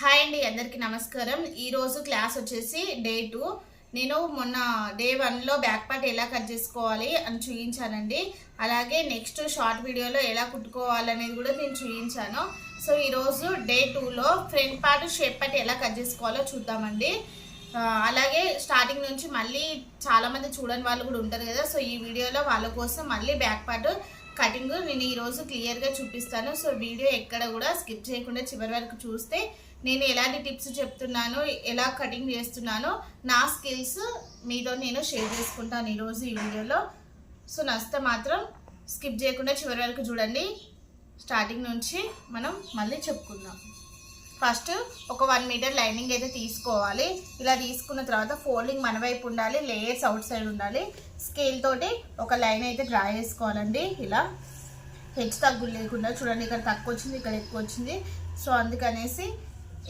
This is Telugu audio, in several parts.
హాయ్ అండి అందరికీ నమస్కారం. ఈరోజు క్లాస్ వచ్చేసి డే టూ. నేను మొన్న డే వన్లో బ్యాక్ పార్ట్ ఎలా కట్ చేసుకోవాలి అని చూపించానండి అలాగే నెక్స్ట్ షార్ట్ వీడియోలో ఎలా కుట్టుకోవాలనేది కూడా నేను చూపించాను సో ఈరోజు డే టూలో ఫ్రంట్ పార్ట్ షేప్ పార్ట్ ఎలా కట్ చేసుకోవాలో చూద్దామండి. అలాగే స్టార్టింగ్ నుంచి మళ్ళీ చాలామంది చూడని వాళ్ళు కూడా ఉంటారు కదా సో ఈ వీడియోలో వాళ్ళ కోసం మళ్ళీ బ్యాక్ పార్ట్ కటింగ్ నేను ఈరోజు క్లియర్గా చూపిస్తాను. సో వీడియో ఎక్కడ కూడా స్కిప్ చేయకుండా చివరి వరకు చూస్తే నేను ఎలాంటి టిప్స్ చెప్తున్నానో ఎలా కటింగ్ చేస్తున్నానో నా స్కిల్స్ మీతో నేను షేర్ చేసుకుంటాను ఈరోజు ఈ వీడియోలో. సో నచ్చితే మాత్రం స్కిప్ చేయకుండా చివరి వరకు చూడండి. స్టార్టింగ్ నుంచి మనం మళ్ళీ చెప్పుకుందాం. ఫస్ట్ ఒక వన్ మీటర్ లైనింగ్ అయితే తీసుకోవాలి. ఇలా తీసుకున్న తర్వాత ఫోల్డింగ్ మన వైపు ఉండాలి లేయర్స్ అవుట్ సైడ్ ఉండాలి. స్కేల్ తోటి ఒక లైన్ అయితే డ్రా చేసుకోవాలండి. ఇలా హెచ్చు తగ్గులు లేకుండా చూడండి ఇక్కడ తక్కువ వచ్చింది ఇక్కడ ఎక్కువ వచ్చింది. సో అందుకనేసి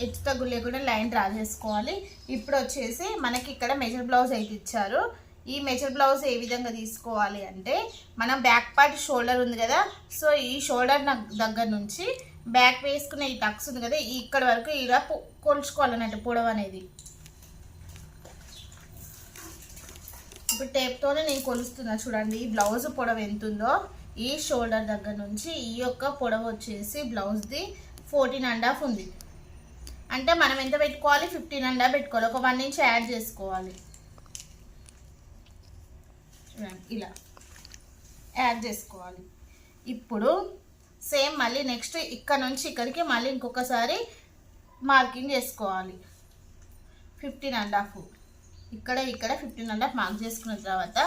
ఎత్తు తగ్గు లేకుండా లైన్ డ్రా చేసుకోవాలి. ఇప్పుడు వచ్చేసి మనకి ఇక్కడ మెజర్ బ్లౌజ్ అయితే ఇచ్చారు. ఈ మెజర్ బ్లౌజ్ ఏ విధంగా తీసుకోవాలి అంటే మనం బ్యాక్ పార్ట్ షోల్డర్ ఉంది కదా సో ఈ షోల్డర్ దగ్గర నుంచి బ్యాక్ వేసుకునే ఈ టక్స్ ఉంది కదా ఇక్కడ వరకు ఇలా కొలుచుకోవాలన్నట్టు పొడవు అనేది. ఇప్పుడు టేప్తోనే నేను కొలుస్తున్నా చూడండి ఈ బ్లౌజ్ పొడవు ఎంత ఉందో ఈ షోల్డర్ దగ్గర నుంచి ఈ యొక్క పొడవు వచ్చేసి బ్లౌజ్ది ఫోర్టీన్ అండ్ హాఫ్ ఉంది. అంటే మనం ఎంత పెట్టుకోవాలి? ఫిఫ్టీన్ అండా పెట్టుకోవాలి. ఒక వన్ ఇంచ్ యాడ్ చేసుకోవాలి. ఇలా యాడ్ చేసుకోవాలి. ఇప్పుడు సేమ్ మళ్ళీ నెక్స్ట్ ఇక్కడ నుంచి ఇక్కడికి మళ్ళీ ఇంకొకసారి మార్కింగ్ చేసుకోవాలి. ఫిఫ్టీన్ అండ్ హాఫ్ ఇక్కడ ఇక్కడ ఫిఫ్టీన్ అండ్ హాఫ్ మార్క్ చేసుకున్న తర్వాత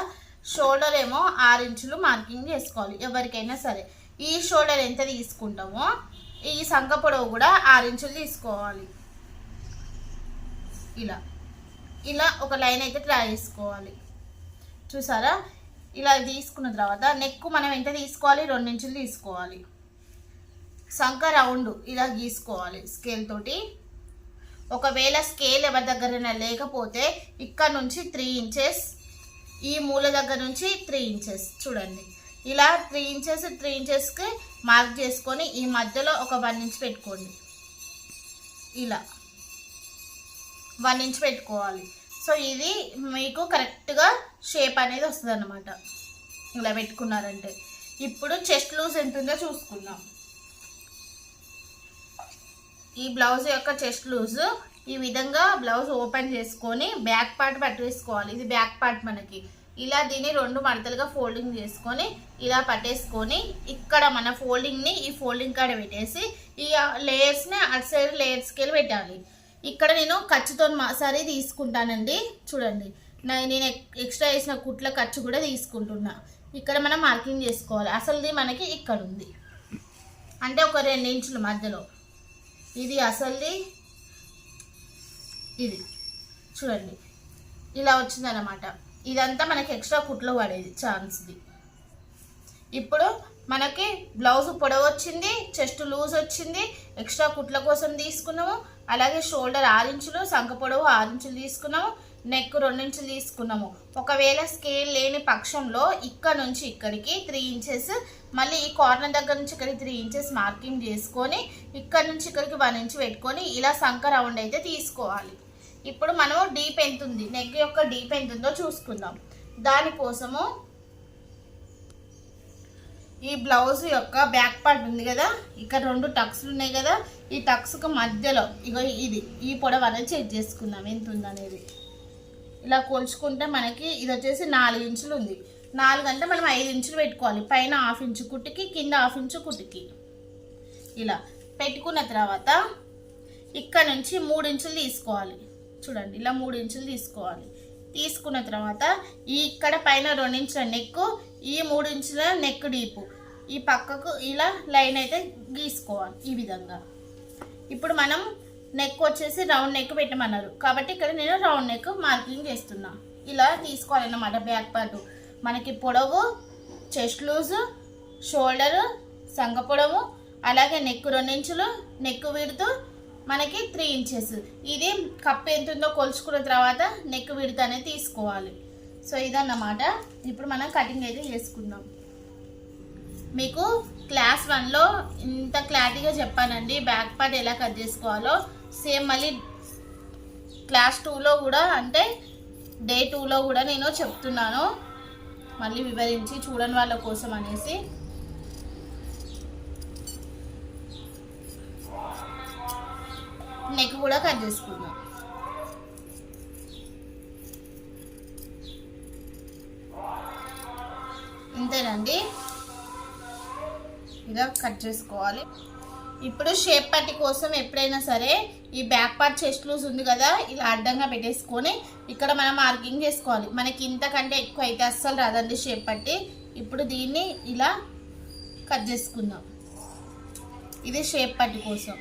షోల్డర్ ఏమో ఆరు ఇంచులు మార్కింగ్ చేసుకోవాలి. ఎవరికైనా సరే. ఈ షోల్డర్ ఎంత తీసుకుంటామో ఈ సంఖ పొడవు కూడా ఆరు ఇంచులు తీసుకోవాలి. ఇలా. ఇలా ఒక లైన్ అయితే డ్రా చేసుకోవాలి. చూసారా? ఇలా తీసుకున్న తర్వాత నెక్ మనం ఎంత తీసుకోవాలి? రెండు ఇంచులు తీసుకోవాలి. సంఖ రౌండ్ ఇలా గీసుకోవాలి స్కేల్ తోటి. ఒకవేళ స్కేల్ ఎవరి దగ్గరైనా లేకపోతే ఇక్కడ నుంచి త్రీ ఇంచెస్ ఈ మూల దగ్గర నుంచి త్రీ ఇంచెస్. చూడండి. ఇలా త్రీ ఇంచెస్ త్రీ ఇంచెస్కి మార్క్ చేసుకొని ఈ మధ్యలో ఒక వన్ ఇంచ్ పెట్టుకోండి. ఇలా వన్ ఇంచ్ పెట్టుకోవాలి. సో ఇది మీకు కరెక్ట్గా షేప్ అనేది వస్తుంది అనమాట ఇలా పెట్టుకున్నారంటే. ఇప్పుడు చెస్ట్ లూజ్ ఎంత ఉందో చూసుకుందాం. ఈ బ్లౌజ్ యొక్క చెస్ట్ లూజ్ ఈ విధంగా బ్లౌజ్ ఓపెన్ చేసుకొని బ్యాక్ పార్ట్ పట్టేసుకోవాలి. ఇది బ్యాక్ పార్ట్ మనకి. ఇలా దీన్ని రెండు మడతలుగా ఫోల్డింగ్ చేసుకొని ఇలా పట్టేసుకొని ఇక్కడ మన ఫోల్డింగ్ని ఈ ఫోల్డింగ్ కాడ పెట్టేసి ఈ లేయర్స్ని అటు సైడ్ లేయర్స్కి వెళ్ళి పెట్టాలి. ఇక్కడ నేను ఖర్చుతో సరే తీసుకుంటానండి. చూడండి. నేను ఎక్స్ట్రా వేసిన కుట్ల ఖర్చు కూడా తీసుకుంటున్నా. ఇక్కడ మనం మార్కింగ్ చేసుకోవాలి. అసలుది మనకి ఇక్కడ ఉంది అంటే ఒక రెండు ఇంచుల మధ్యలో. ఇది అసలుది. ఇది. చూడండి. ఇలా వచ్చిందన్నమాట. ఇదంతా మనకి ఎక్స్ట్రా కుట్లు పడేది ఛాన్స్ది. ఇప్పుడు మనకి బ్లౌజ్ పొడవు వచ్చింది చెస్ట్ లూజ్ వచ్చింది ఎక్స్ట్రా కుట్ల కోసం తీసుకున్నాము అలాగే షోల్డర్ ఆరించులు సంఖ పొడవు ఆరించులు తీసుకున్నాము నెక్ రెండు ఇంచులు తీసుకున్నాము. ఒకవేళ స్కేల్ లేని పక్షంలో ఇక్కడ నుంచి ఇక్కడికి త్రీ ఇంచెస్ మళ్ళీ ఈ కార్నర్ దగ్గర నుంచి ఇక్కడికి త్రీ ఇంచెస్ మార్కింగ్ చేసుకొని ఇక్కడ నుంచి ఇక్కడికి వన్ ఇంచ్ పెట్టుకొని ఇలా సంఖ రౌండ్ అయితే తీసుకోవాలి. ఇప్పుడు మనం డీప్ ఎంత ఉంది? నెక్ యొక్క డీప్ ఎంత ఉందో చూసుకుందాం. దానికోసము ఈ బ్లౌజ్ యొక్క బ్యాక్ పార్ట్ ఉంది కదా? ఇక్కడ రెండు టక్స్లు ఉన్నాయి కదా? ఈ టక్స్కి మధ్యలో ఇగో ఇది ఈ పొడవు అనేది చెక్ చేసుకుందాం ఎంత ఉందనేది ఇలా కొలుచుకుంటే మనకి ఇది వచ్చేసి నాలుగు ఇంచులు ఉంది. నాలుగు అంటే మనం ఐదు ఇంచులు పెట్టుకోవాలి. పైన హాఫ్ ఇంచు కుట్టికి కింద హాఫ్ ఇంచు కుట్టికి. ఇలా పెట్టుకున్న తర్వాత ఇక్కడ నుంచి మూడు ఇంచులు తీసుకోవాలి. చూడండి ఇలా మూడు ఇంచులు తీసుకోవాలి. తీసుకున్న తర్వాత ఈ ఇక్కడ పైన రెండు ఇంచుల నెక్ ఈ మూడు ఇంచుల నెక్ డీపు ఈ పక్కకు ఇలా లైన్ అయితే గీసుకోవాలి ఈ విధంగా. ఇప్పుడు మనం నెక్ వచ్చేసి రౌండ్ నెక్ పెట్టమన్నారు. కాబట్టి ఇక్కడ నేను రౌండ్ నెక్ మార్కింగ్ చేస్తున్నా. ఇలా తీసుకోవాలన్నమాట బ్యాక్ పార్ట్ మనకి పొడవు చెస్ట్ లూజు షోల్డరు సంగ పొడవు అలాగే నెక్ రెండు ఇంచులు నెక్ విడుతూ మనకి త్రీ ఇంచెస్ ఇది కప్ ఎంత ఉందో కొలుచుకున్న తర్వాత నెక్ విడత అనేది తీసుకోవాలి. సో ఇదన్నమాట. ఇప్పుడు మనం కటింగ్ అయితే చేసుకుందాం. మీకు క్లాస్ వన్లో ఇంత క్లారిటీగా చెప్పానండి. బ్యాక్ పార్ట్ ఎలా కట్ చేసుకోవాలో. సేమ్ మళ్ళీ క్లాస్ టూలో కూడా అంటే డే టూలో కూడా నేను చెప్తున్నాను. మళ్ళీ వివరించి చూడని వాళ్ళ కోసం అనేసి. నెక్ కూడా కట్ చేసుకుందాం. ఇంతేనండి. ఇలా కట్ చేసుకోవాలి. ఇప్పుడు షేప్ పట్టి కోసం ఎప్పుడైనా సరే ఈ బ్యాక్ పార్ట్ చెస్ట్ లూజ్ ఉంది కదా ఇలా అడ్డంగా పెట్టేసుకొని ఇక్కడ మనం మార్కింగ్ చేసుకోవాలి. మనకి ఇంతకంటే ఎక్కువ అయితే అస్సలు రాదండి షేప్ పట్టి. ఇప్పుడు దీన్ని ఇలా కట్ చేసుకుందాం. ఇది షేప్ పట్టి కోసం.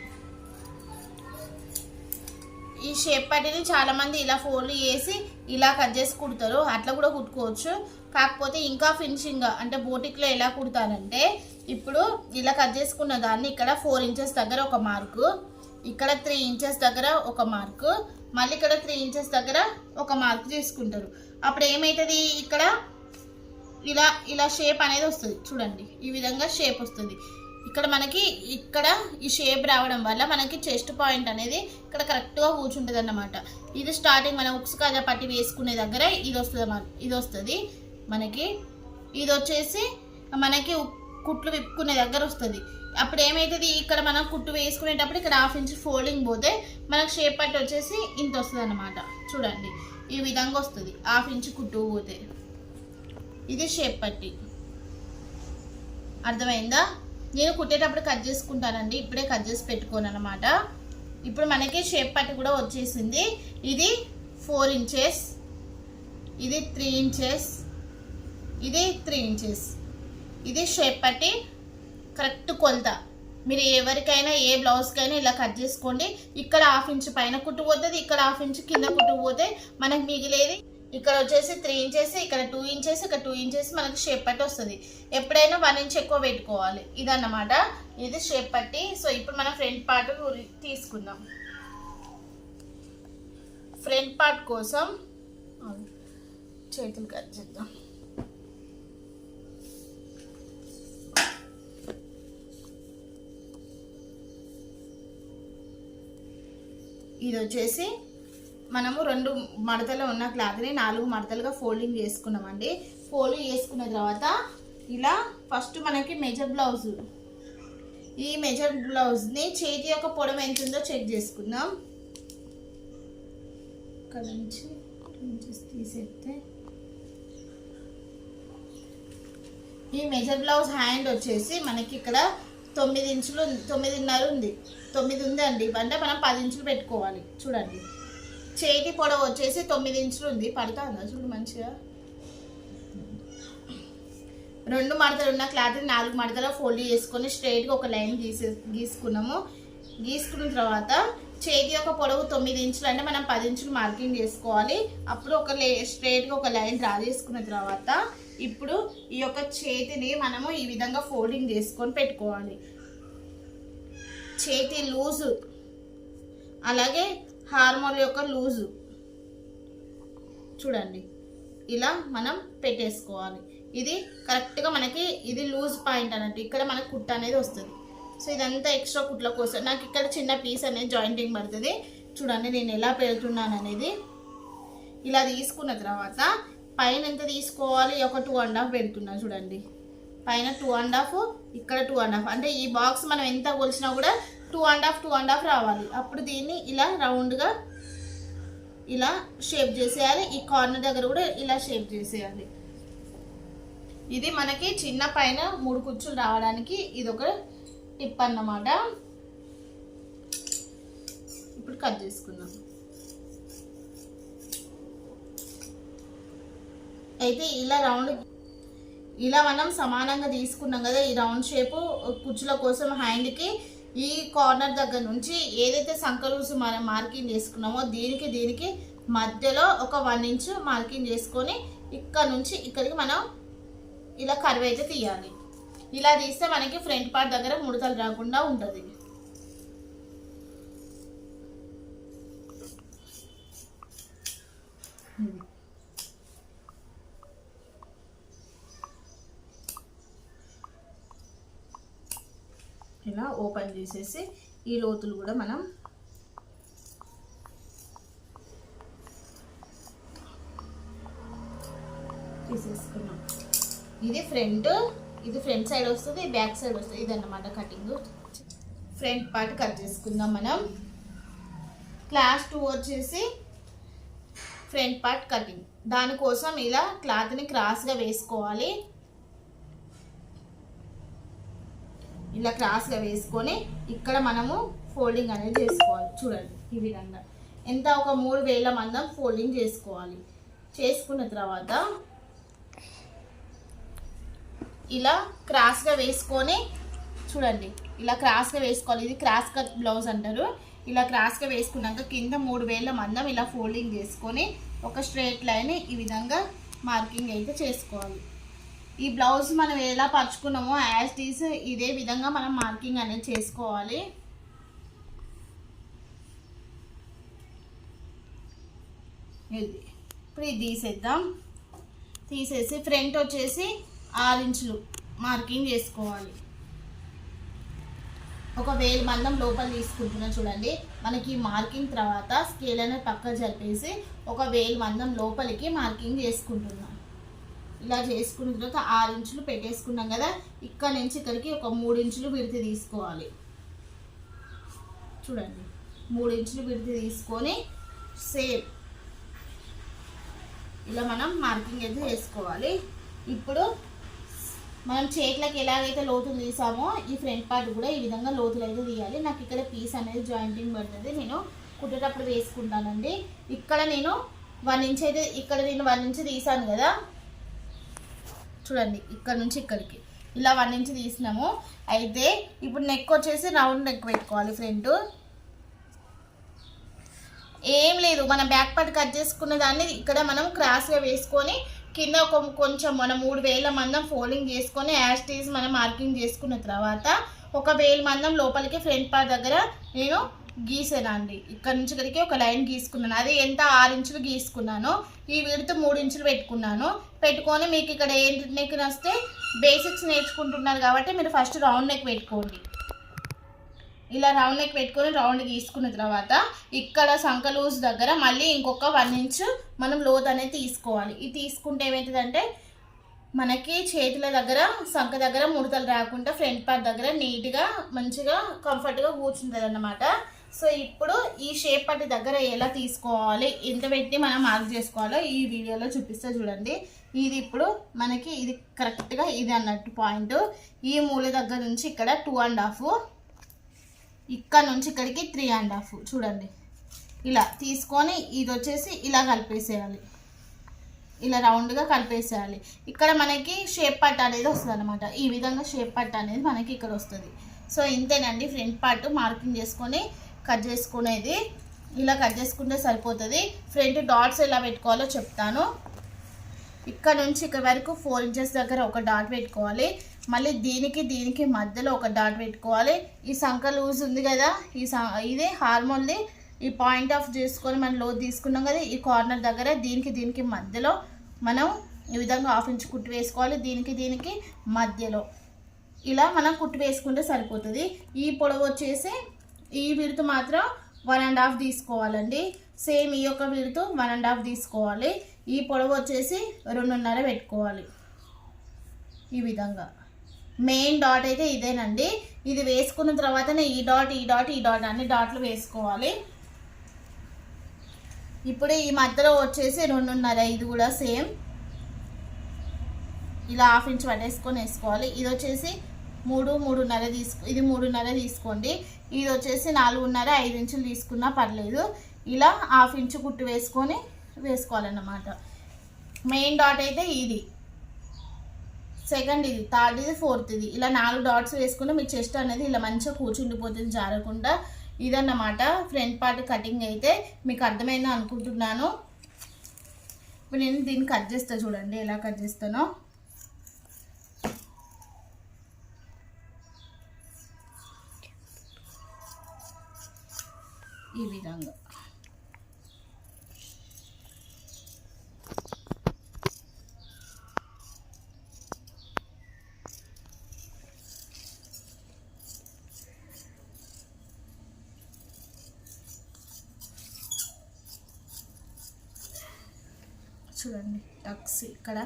ఈ షేప్ పట్టిని చాలా మంది ఇలా ఫోన్లు చేసి ఇలా కట్ చేసి కుడతారు. అట్లా కూడా కుట్టుకోవచ్చు. కాకపోతే ఇంకా ఫినిషింగ్ అంటే బోటిక్లో ఎలా కుడతారంటే ఇప్పుడు ఇలా కట్ చేసుకున్న దాన్ని ఇక్కడ ఫోర్ ఇంచెస్ దగ్గర ఒక మార్కు ఇక్కడ త్రీ ఇంచెస్ దగ్గర ఒక మార్కు మళ్ళీ ఇక్కడ త్రీ ఇంచెస్ దగ్గర ఒక మార్క్ చేసుకుంటారు. అప్పుడు ఏమవుతుంది ఇక్కడ ఇలా ఇలా షేప్ అనేది వస్తుంది. చూడండి ఈ విధంగా షేప్ వస్తుంది. ఇక్కడ మనకి ఇక్కడ ఈ షేప్ రావడం వల్ల మనకి చెస్ట్ పాయింట్ అనేది ఇక్కడ కరెక్ట్గా కూర్చుంటుంది అన్నమాట ఇది స్టార్టింగ్ మనం ఉక్స్ కాజా పట్టి వేసుకునే దగ్గర ఇది వస్తుంది ఇది వస్తుంది మనకి. ఇది వచ్చేసి మనకి కుట్లు విప్పుకునే దగ్గర వస్తుంది. అప్పుడు ఏమవుతుంది ఇక్కడ మనం కుట్టు వేసుకునేటప్పుడు ఇక్కడ హాఫ్ ఇంచ్ ఫోల్డింగ్ పోతే మనకు షేప్ పట్టి వచ్చేసి ఇంత వస్తుంది అనమాట చూడండి. ఈ విధంగా వస్తుంది. హాఫ్ ఇంచ్ కుట్టు పోతే. ఇది షేప్ పట్టి. అర్థమైందా? నేను కుట్టేటప్పుడు కట్ చేసుకుంటానండి. ఇప్పుడే కట్ చేసి పెట్టుకోను అనమాట ఇప్పుడు మనకి షేప్ పట్టి కూడా వచ్చేసింది. ఇది ఫోర్ ఇంచెస్ ఇది త్రీ ఇంచెస్ ఇది త్రీ ఇంచెస్ ఇది షేప్ పట్టి కరెక్ట్ కొలత. మీరు ఎవరికైనా ఏ బ్లౌజ్కైనా ఇలా కట్ చేసుకోండి. ఇక్కడ హాఫ్ ఇంచ్ పైన కుట్టుపోతుంది ఇక్కడ హాఫ్ ఇంచ్ కింద కుట్టుకుపోతే మనకు మిగిలేది ఇక్కడ వచ్చేసి త్రీ ఇంచెస్ ఇక్కడ టూ ఇంచెస్ ఇక్కడ టూ ఇంచెస్ మనకి షేప్ పట్టి వస్తుంది. ఎప్పుడైనా వన్ ఇంచ్ ఎక్కువ పెట్టుకోవాలి. ఇదన్నమాట. ఇది షేప్ పట్టి. సో ఇప్పుడు మనం ఫ్రంట్ పార్ట్ తీసుకుందాం. ఫ్రంట్ పార్ట్ కోసం చేతులు కట్ చేద్దాం. ఇది వచ్చేసి మనము రెండు మడతలు ఉన్న క్లాత్ని నాలుగు మడతలుగా ఫోల్డింగ్ చేసుకున్నామండి. ఫోల్డింగ్ చేసుకున్న తర్వాత ఇలా ఫస్ట్ మనకి మెజర్ బ్లౌజ్. ఈ మెజర్ బ్లౌజ్ని చేతి యొక్క పొడవు ఎంత ఉందో చెక్ చేసుకుందాం. ఇక్కడ నుంచి తీసేస్తే ఈ మెజర్ బ్లౌజ్ హ్యాండ్ వచ్చేసి మనకి ఇక్కడ తొమ్మిది ఇంచులు ఉంది- తొమ్మిదిన్నర ఉంది. తొమ్మిది ఉంది అండి అంటే మనం పది ఇంచులు పెట్టుకోవాలి. చూడండి. చేతి పొడవు వచ్చేసి తొమ్మిది ఇంచులు ఉంది. పడుతుందా? చూడు మంచిగా. రెండు మడతలు ఉన్న క్లాత్ నాలుగు మడతలు ఫోల్డ్ చేసుకొని స్ట్రైట్గా ఒక లైన్ గీసే గీసుకున్నాము. గీసుకున్న తర్వాత చేతి యొక్క పొడవు తొమ్మిది ఇంచులు అంటే మనం పది ఇంచులు మార్కింగ్ చేసుకోవాలి. అప్పుడు ఒక లే స్ట్రైట్గా ఒక లైన్ డ్రా చేసుకున్న తర్వాత ఇప్పుడు ఈ యొక్క చేతిని మనము ఈ విధంగా ఫోల్డింగ్ చేసుకొని పెట్టుకోవాలి. చేతి లూజు. అలాగే హార్మోన్ యొక్క లూజు. చూడండి. ఇలా మనం పెట్టేసుకోవాలి. ఇది కరెక్ట్గా మనకి ఇది లూజ్ పాయింట్ అన్నట్టు. ఇక్కడ మనకు కుట్ట అనేది వస్తుంది. సో ఇదంతా ఎక్స్ట్రా కుట్ల కోసం. నాకు ఇక్కడ చిన్న పీస్ అనేది జాయింటింగ్ పడుతుంది. చూడండి నేను ఎలా పెడుతున్నాను అనేది. ఇలా తీసుకున్న తర్వాత పైన ఎంత తీసుకోవాలి? ఒక టూ అండ్ హాఫ్ పెడుతున్నా చూడండి. పైన టూ అండ్ హాఫ్ ఇక్కడ టూ అండ్ హాఫ్ అంటే ఈ బాక్స్ మనం ఎంత కొలిచినా కూడా two and half two and half రావాలి. అప్పుడు దీన్ని ఇలా రౌండ్గా ఇలా షేప్ చేసేయాలి. ఈ కార్నర్ దగ్గర కూడా ఇలా షేప్ చేసేయాలి. ఇది మనకి చిన్న పైన మూడు కుచ్చులు రావడానికి ఇది ఒక టిప్ అన్నమాట. ఇప్పుడు కట్ చేసుకుందాం. అయితే ఇలా రౌండ్ ఇలా మనం సమానంగా తీసుకున్నాం కదా ఈ రౌండ్ షేపు కుచ్చుల కోసం హ్యాండ్కి ఈ కార్నర్ దగ్గర నుంచి ఏదైతే సంకలూసు మనం మార్కింగ్ చేసుకున్నామో దీనికి దీనికి మధ్యలో ఒక వన్ ఇంచ్ మార్కింగ్ చేసుకొని ఇక్కడ నుంచి ఇక్కడికి మనం ఇలా కరువు అయితే తీయాలి. ఇలా తీస్తే మనకి ఫ్రంట్ పార్ట్ దగ్గర ముడతలు రాకుండా ఉంటుంది. ఇలా ఓపెన్ చేసేసి ఈ లోతులు కూడా మనం తీసేసుకున్నాం. ఇది ఫ్రంట్ ఇది ఫ్రంట్ సైడ్ వస్తుంది బ్యాక్ సైడ్ వస్తుంది. ఇది అన్నమాట కటింగ్. ఫ్రంట్ పార్ట్ కట్ చేసుకుందాం మనం. క్లాస్ టూ వచ్చేసి ఫ్రంట్ పార్ట్ కటింగ్. దానికోసం ఇలా క్లాత్ని క్రాస్గా వేసుకోవాలి. ఇలా క్రాస్గా వేసుకొని ఇక్కడ మనము ఫోల్డింగ్ అనేది చేసుకోవాలి. చూడండి ఈ విధంగా. ఎంత ఒక మూడు వేల మందం ఫోల్డింగ్ చేసుకోవాలి. చేసుకున్న తర్వాత ఇలా క్రాస్గా వేసుకొని చూడండి ఇలా క్రాస్గా వేసుకోవాలి. ఇది క్రాస్ కట్ బ్లౌజ్ అంటారు. ఇలా క్రాస్గా వేసుకున్నాక కింద మూడు వేల మందం ఇలా ఫోల్డింగ్ చేసుకొని ఒక స్ట్రైట్ లైన్ ఈ విధంగా మార్కింగ్ అయితే చేసుకోవాలి. ఈ బ్లౌజ్ మనం ఎలా పరుచుకున్నామో యాజ్ టీస్ ఇదే విధంగా మనం మార్కింగ్ అనేది చేసుకోవాలి. ఇది ఇప్పుడు ఇది తీసేద్దాం. తీసేసి ఫ్రంట్ వచ్చేసి ఆరు ఇంచులు మార్కింగ్ చేసుకోవాలి. ఒక వేలు మందం లోపల తీసుకుంటున్నాం చూడండి. మనకి మార్కింగ్ తర్వాత స్కేల్ అనేది పక్క జరిపేసి ఒక వేలు మందం లోపలికి మార్కింగ్ చేసుకుంటున్నాం. ఇలా చేసుకున్న తర్వాత ఆరు ఇంచులు పెట్టేసుకున్నాం కదా ఇక్కడ నుంచి ఇక్కడికి ఒక మూడు ఇంచులు విడితి తీసుకోవాలి. చూడండి మూడు ఇంచులు విడితి తీసుకొని సేమ్. ఇలా మనం మార్కింగ్ అయితే చేసుకోవాలి. ఇప్పుడు మనం చేతులకు ఎలాగైతే లోతులు తీసామో ఈ ఫ్రంట్ పార్ట్ కూడా ఈ విధంగా లోతులు అయితే తీయాలి. నాకు ఇక్కడ పీస్ అనేది జాయింటింగ్ పడుతుంది నేను కుట్టేటప్పుడు వేసుకుంటానండి. ఇక్కడ నేను వన్ ఇంచ్ అయితే ఇక్కడ నేను వన్ ఇంచ్ తీసాను కదా చూడండి ఇక్కడ నుంచి ఇక్కడికి. ఇలా వన్ ఇంచ్ తీసినాము. అయితే ఇప్పుడు నెక్ వచ్చేసి రౌండ్ నెక్ పెట్టుకోవాలి ఫ్రంట్ ఏం లేదు మన బ్యాక్ పార్ట్ కట్ చేసుకున్న దాన్ని ఇక్కడ మనం క్రాస్గా వేసుకొని కింద ఒక కొంచెం మనం మూడు వేల మందం ఫోల్డింగ్ చేసుకొని యాష్ టీస్ మనం మార్కింగ్ చేసుకున్న తర్వాత ఒక వేల మందం లోపలికి ఫ్రంట్ పార్ట్ దగ్గర నేను గీసేనండి ఇక్కడ నుంచి ఇక్కడికి ఒక లైన్ గీసుకున్నాను. అది ఎంత ఆరు ఇంచులు గీసుకున్నాను ఈ విడత మూడు ఇంచులు పెట్టుకున్నాను. పెట్టుకొని మీకు ఇక్కడ ఏ నెక్ వస్తే బేసిక్స్ నేర్చుకుంటున్నారు కాబట్టి మీరు ఫస్ట్ రౌండ్ నెక్ పెట్టుకోండి. ఇలా రౌండ్ నెక్ పెట్టుకొని రౌండ్ గీసుకున్న తర్వాత ఇక్కడ సంక లూజ్ దగ్గర మళ్ళీ ఇంకొక వన్ ఇంచ్ మనం లోత్ అనేది తీసుకోవాలి. ఇది తీసుకుంటే ఏమవుతుందంటే మనకి చేతుల దగ్గర సంక దగ్గర ముడతలు రాకుండా ఫ్రంట్ పార్ట్ దగ్గర నీట్గా మంచిగా కంఫర్ట్గా కూర్చుంటుంది అన్నమాట సో ఇప్పుడు ఈ షేప్ పట్టి దగ్గర ఎలా తీసుకోవాలి ఎంత పెట్టి మనం మార్క్ చేసుకోవాలో ఈ వీడియోలో చూపిస్తే చూడండి. ఇది ఇప్పుడు మనకి ఇది కరెక్ట్గా ఇది అన్నట్టు పాయింట్ ఈ మూల దగ్గర నుంచి ఇక్కడ టూ అండ్ హాఫ్ ఇక్కడ నుంచి ఇక్కడికి త్రీ అండ్ హాఫ్ చూడండి. ఇలా తీసుకొని ఇది వచ్చేసి ఇలా కలిపేసేయాలి. ఇలా రౌండ్గా కలిపేసేయాలి. ఇక్కడ మనకి షేప్ పట్ అనేది వస్తుంది అనమాట ఈ విధంగా షేప్ పట్ అనేది మనకి ఇక్కడ వస్తుంది. సో ఇంతేనండి ఫ్రంట్ పార్ట్ మార్కింగ్ చేసుకొని కట్ చేసుకునేది. ఇలా కట్ చేసుకుంటే సరిపోతుంది. ఫ్రంట్ డాట్స్ ఎలా పెట్టుకోవాలో చెప్తాను. ఇక్కడ నుంచి ఇక్కడ వరకు ఫోర్ ఇంచెస్ దగ్గర ఒక డాట్ పెట్టుకోవాలి. మళ్ళీ దీనికి దీనికి మధ్యలో ఒక డాట్ పెట్టుకోవాలి. ఈ సంఖ లూజ్ ఉంది కదా ఈ ఇది హార్మోన్ది ఈ పాయింట్ ఆఫ్ చేసుకొని మనం లో తీసుకున్నాం కదా ఈ కార్నర్ దగ్గర దీనికి దీనికి మధ్యలో మనం ఈ విధంగా హాఫ్ ఇంచ్ కుట్టు వేసుకోవాలి. దీనికి దీనికి మధ్యలో. ఇలా మనం కుట్టు వేసుకుంటే సరిపోతుంది. ఈ పొడవు వచ్చేసి ఈ విడుతు మాత్రం వన్ అండ్ హాఫ్ తీసుకోవాలండి. సేమ్ ఈ యొక్క విడుతు వన్ అండ్ హాఫ్ తీసుకోవాలి. ఈ పొడవు వచ్చేసి రెండున్నర పెట్టుకోవాలి. ఈ విధంగా. మెయిన్ డాట్ అయితే ఇదేనండి. ఇది వేసుకున్న తర్వాతనే ఈ డాట్ ఈ డాట్ ఈ డాట్ అన్ని డాట్లు వేసుకోవాలి. ఇప్పుడు ఈ మధ్యలో వచ్చేసి రెండున్నర. ఇది కూడా సేమ్ ఇలా హాఫ్ ఇంచ్ పట్టేసుకొని వేసుకోవాలి. ఇది వచ్చేసి మూడు మూడున్నర తీసుకు ఇది మూడున్నర తీసుకోండి. ఇది వచ్చేసి నాలుగున్నర ఐదు ఇంచులు తీసుకున్నా పర్లేదు. ఇలా హాఫ్ ఇంచు కుట్టు వేసుకొని వేసుకోవాలన్నమాట. మెయిన్ డాట్ అయితే ఇది. సెకండ్ ఇది థర్డ్ ఇది ఫోర్త్ ఇది. ఇలా నాలుగు డాట్స్ వేసుకుంటే మీ చెస్ట్ అనేది ఇలా మంచిగా కూర్చుండిపోతుంది జారకుండా. ఇదన్నమాట ఫ్రంట్ పార్ట్ కటింగ్ అయితే మీకు అర్థమైందో అనుకుంటున్నాను. ఇప్పుడు నేను దీన్ని కట్ చేస్తా చూడండి ఎలా కట్ చేస్తానో. ఈ విధంగా. చూడండి టక్స్ ఇక్కడ.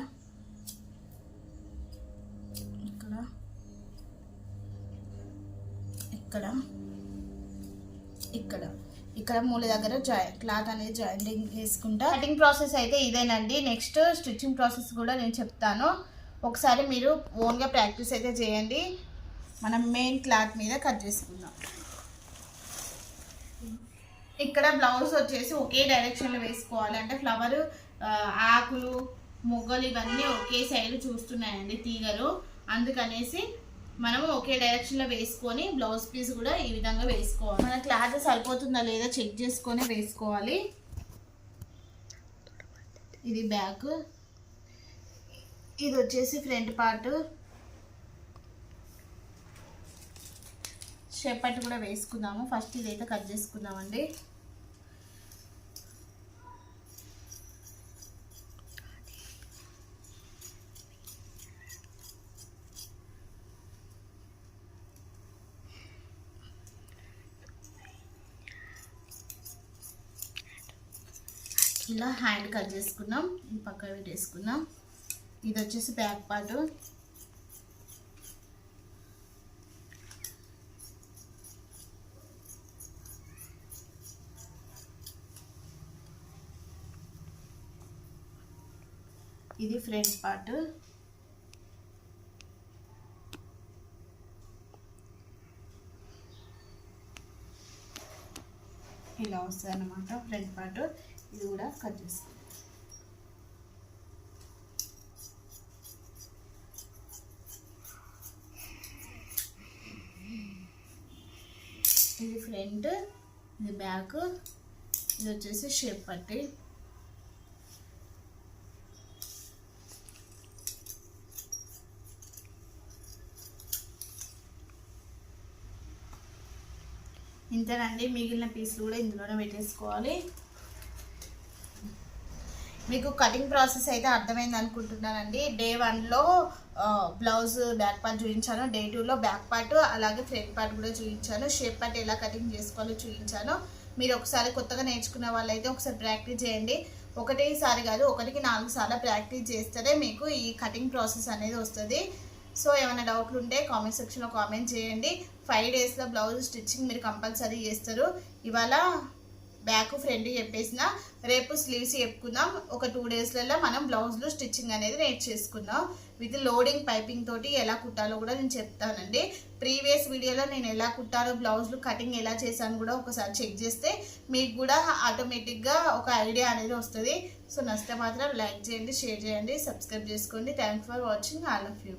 ఇక్కడ మూల దగ్గర జాయిన్ క్లాత్ అనేది జాయింటింగ్ చేసుకుంటా కటింగ్ ప్రాసెస్ అయితే ఇదేనండి. నెక్స్ట్ స్టిచ్చింగ్ ప్రాసెస్ కూడా నేను చెప్తాను. ఒకసారి మీరు ఓన్గా ప్రాక్టీస్ అయితే చేయండి. మనం మెయిన్ క్లాత్ మీద కట్ చేసుకుందాం. ఇక్కడ బ్లౌజ్ వచ్చేసి ఒకే డైరెక్షన్లో వేసుకోవాలి. అంటే ఫ్లవర్ ఆకులు మొగ్గలు ఇవన్నీ ఒకే సైడ్ చూస్తున్నాయండి తీగలు. అందుకనేసి మనము ఒకే డైరెక్షన్లో వేసుకొని బ్లౌజ్ పీస్ కూడా ఈ విధంగా వేసుకోవాలి. మన క్లాత్ సరిపోతుందా లేదా చెక్ చేసుకొని వేసుకోవాలి. ఇది బ్యాక్ ఇది వచ్చేసి ఫ్రంట్ పార్ట్ షేపట్ కూడా వేసుకుందాము. ఫస్ట్ ఇదైతే కట్ చేసుకుందామండి. ఇలా హ్యాండ్ కట్ చేసుకున్నాం. పక్కన పెట్టేసుకున్నాం. ఇది వచ్చేసి బ్యాక్ పార్ట్. ఇది ఫ్రంట్ పార్ట్. ఇలా వస్తుంది అన్నమాట ఫ్రంట్ పార్ట్. ఇది కూడా కట్ చేసుకో ఇది ఫ్రంట్ ఇది బ్యాక్ ఇది వచ్చేసి షేప్ పట్టి. ఇంతేనండి మిగిలిన పీసులు కూడా ఇందులోనే పెట్టేసుకోవాలి. మీకు కటింగ్ ప్రాసెస్ అయితే అర్థమైంది అనుకుంటున్నానండి. డే వన్లో బ్లౌజ్ బ్యాక్ పార్ట్ చూపించాను డే టూలో బ్యాక్ పార్ట్ అలాగే ఫ్రంట్ పార్ట్ కూడా చూపించాను షేప్ పార్ట్ ఎలా కటింగ్ చేసుకోవాలో చూపించాను మీరు ఒకసారి కొత్తగా నేర్చుకున్న వాళ్ళైతే ఒకసారి ప్రాక్టీస్ చేయండి. ఒకటేసారి కాదు ఒకటికి నాలుగు సార్లు ప్రాక్టీస్ చేస్తేనే మీకు ఈ కటింగ్ ప్రాసెస్ అనేది వస్తుంది. సో ఏమైనా డౌట్లు ఉంటే కామెంట్ సెక్షన్లో కామెంట్ చేయండి. ఫైవ్ డేస్లో బ్లౌజ్ స్టిచ్చింగ్ మీరు కంపల్సరీ చేస్తారు. ఇవాళ బ్యాక్ ఫ్రంట్ చెప్పేసిన రేపు స్లీవ్స్ చెప్పుకుందాం. ఒక టూ డేస్లలో మనం బ్లౌజ్లో స్టిచ్చింగ్ అనేది నేర్చేసుకుందాం విత్ లోడింగ్ పైపింగ్ తోటి ఎలా కుట్టాలో కూడా నేను చెప్తానండి. ప్రీవియస్ వీడియోలో నేను ఎలా కుట్టాలో బ్లౌజ్లు కటింగ్ ఎలా చేశాను కూడా ఒకసారి చెక్ చేస్తే మీకు కూడా ఆటోమేటిక్గా ఒక ఐడియా అనేది వస్తుంది. సో నష్టం మాత్రం లైక్ చేయండి షేర్ చేయండి సబ్స్క్రైబ్ చేసుకోండి. Thank for watching all of you